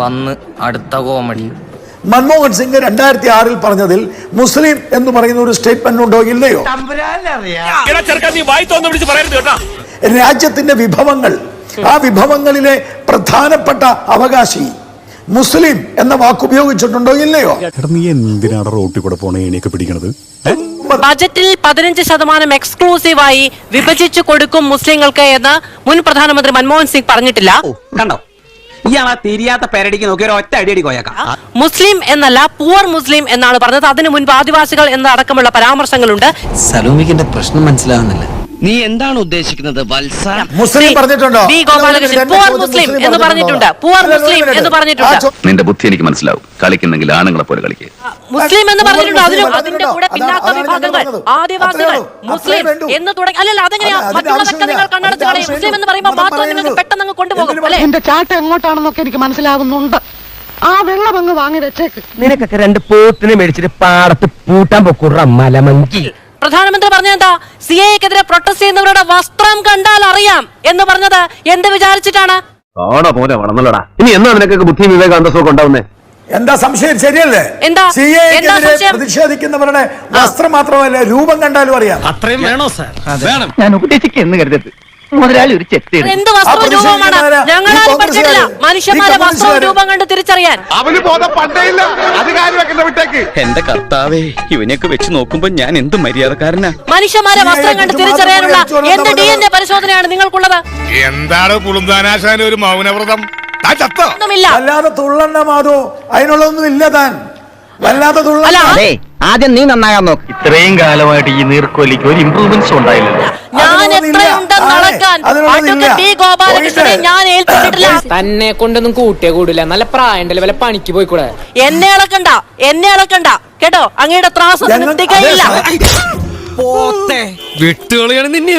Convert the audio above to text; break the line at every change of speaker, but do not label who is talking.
വന്ന് അടുത്ത കോമഡി.
മൻമോഹൻ സിംഗ് രണ്ടായിരത്തി ആറിൽ പറഞ്ഞതിൽ മുസ്ലിം എന്ന് പറയുന്ന ഒരു സ്റ്റേറ്റ്മെന്റ് ഉണ്ടോ ഇല്ലയോ? രാജ്യത്തിന്റെ വിഭവങ്ങൾ ആ വിഭവങ്ങളിലെ പ്രധാനപ്പെട്ട അവകാശി മുസ്ലിം എന്ന വാക്ക് ഉപയോഗിച്ചിട്ടുണ്ടോ ഇല്ലയോ?
എടാ നീ എന്തിനാണ് റോട്ടിൽ കൂടെ പോണ ഏണിയൊക്കെ പിടിക്കണത്?
ബജറ്റിൽ പതിനഞ്ച് ശതമാനം എക്സ്ക്ലൂസീവായി വിഭജിച്ചു കൊടുക്കും മുസ്ലിങ്ങൾക്ക് എന്ന് മുൻ പ്രധാനമന്ത്രി മൻമോഹൻ സിംഗ് പറഞ്ഞിട്ടില്ല.
കണ്ടോ? ഇയാൾ ആ തിരിയാത്ത പേരടിക്ക് നോക്കി ഒരു ഒറ്റ അടിയടി കോയക്കാം.
മുസ്ലിം എന്നല്ല പൂവർ മുസ്ലിം എന്നാണ് പറഞ്ഞത്. അതിനു മുൻപ് ആദിവാസികൾ എന്ന അടക്കമുള്ള പരാമർശങ്ങളുണ്ട്.
സലോമിക്കിന്റെ പ്രശ്നം മനസ്സിലാവുന്നില്ല.
നീ എന്താണ് ഉദ്ദേശിക്കുന്നത്? വത്സ?
മുസ്ലിം പറഞ്ഞിട്ടുണ്ടോ?
വി. ഗോപാലകൃഷ്ണൻ പൂവർ മുസ്ലിം എന്ന് പറഞ്ഞിട്ടുണ്ട്? പൂവർ മുസ്ലിം എന്ന് പറഞ്ഞിട്ടുണ്ട്.
നിന്റെ ബുദ്ധി എനിക്ക് മനസ്സിലാവും. കളിക്കുന്നെങ്കിൽ ആണുങ്ങളെ പോലെ കളിക്കുക
മുസ്ലിം എന്ന് പറഞ്ഞിട്ടുണ്ട്. അതിന് അതിന്റെ കൂടെ പിന്നാക്ക വിഭാഗങ്ങൾ ആദിവാസികൾ മുസ്ലിം എന്ന് തുടങ്ങി അല്ലല്ല അതെങ്ങനെയാ മറ്റുള്ളതൊക്കെ നിങ്ങൾ. കണ്ണടച്ച് കളയും. മുസ്ലിം എന്ന് പറയുമ്പോൾ. മാത്രം നിങ്ങൾക്ക് പെട്ടെന്ന് അങ്ങ് കൊണ്ടുപോകും അല്ലേ?
എന്റെ ചാട്ട എങ്ങോട്ടാണെന്നൊക്കെ എനിക്ക് മനസ്സിലാകുന്നുണ്ട് ആ വെള്ളം അങ്ങ് വാങ്ങി വെച്ചേക്ക്.
നിനക്കൊക്കെ രണ്ട് പോത്തിനെ മേടിച്ചിട്ട് പാടത്ത് പൂട്ടാൻ പൊക്കുറ മലമങ്കി
പ്രധാനമന്ത്രി പറഞ്ഞെന്താ സി എക്കെതിരെ പ്രൊട്ടസ്റ്റ് ചെയ്യുന്നവരുടെ വസ്ത്രം കണ്ടാൽ അറിയാം എന്ന് പറഞ്ഞത് എന്ത് വിചാരിച്ചിട്ടാണ്?
ആടാ പോലെ വളർന്നല്ലോടാ ഇനി എന്നാ നിനക്കൊക്കെ ബുദ്ധി വിവേക അന്തസ്സൊക്കെ ഉണ്ടാവുന്നേ?
എന്താ സംശയം? ശരിയല്ലേ?
എന്താ?
സി
സംശയം?
പ്രതിഷേധിക്കുന്നവരുടെ വസ്ത്രം മാത്രമല്ല രൂപം കണ്ടാലും അറിയാം.
അത്രയും വേണോ സാർ? വേണം.
ഞാൻ ഉപദേശിക്കുന്നു കരുതരുത്. മുതലാളി ഒരു ചെത്തി
എന്ത് വസ്ത്രവും രൂപമാണ്? ഞങ്ങൾ ആരും പഠിച്ചിട്ടില്ല. മനുഷ്യന്മാരെ വസ്ത്രവും രൂപം കണ്ട് തിരിച്ചറിയാൻ.
അവന് ബോധം പണ്ടേ ഇല്ല വിട്ടേക്ക്.
എന്റെ കർത്താവേ ഇവനെയൊക്കെ വെച്ച് നോക്കുമ്പോ ഞാൻ എന്ത് മര്യാദക്കാരനാ?
മനുഷ്യന്മാരെ വസ്ത്രം കണ്ട് തിരിച്ചറിയാനുള്ള എന്ത് ഡി എൻ എ പരിശോധനയാണ് നിങ്ങൾക്കുള്ളത്.
എന്താണ് കുളുന്താനാശാന ഒരു മൗനവ്രതം?
അല്ലാതെ തുള്ളണ്ട മാധു. അതിനുള്ളതൊന്നും ഇല്ല താൻ. വല്ലാതെ
അല്ല
തുള്ളണ്ട
ആദ്യം നീ നന്നാകാൻ നോക്ക്.
ഇത്രയും കാലമായിട്ട് ഈ നീർക്കോലിക്ക് ഒരു ഇമ്പ്രൂവ്മെന്റ്സ് ഉണ്ടായില്ലല്ലോ.
ഞാൻ. എത്രയുണ്ടെന്ന് അളക്കാൻ അഡ്വക്കേറ്റ് ടി ഗോപാലകൃഷ്ണനെ ഞാൻ ഏൽപ്പിച്ചിട്ടില്ല.
തന്നെ കൊണ്ടൊന്നും കൂട്ടിയേ കൂടില്ല. നല്ല പ്രായണ്ടല്ലേ? വല്ല പണിക്ക് പോയിക്കൂടെ?
എന്നെ ഇളക്കണ്ട. എന്നെ ഇളക്കണ്ട. കേട്ടോ? അങ്ങയുടെ ത്രാസം
നിർത്തിക്കയില്ല
വിട്ടുകളിയാണ് നിന്നെ.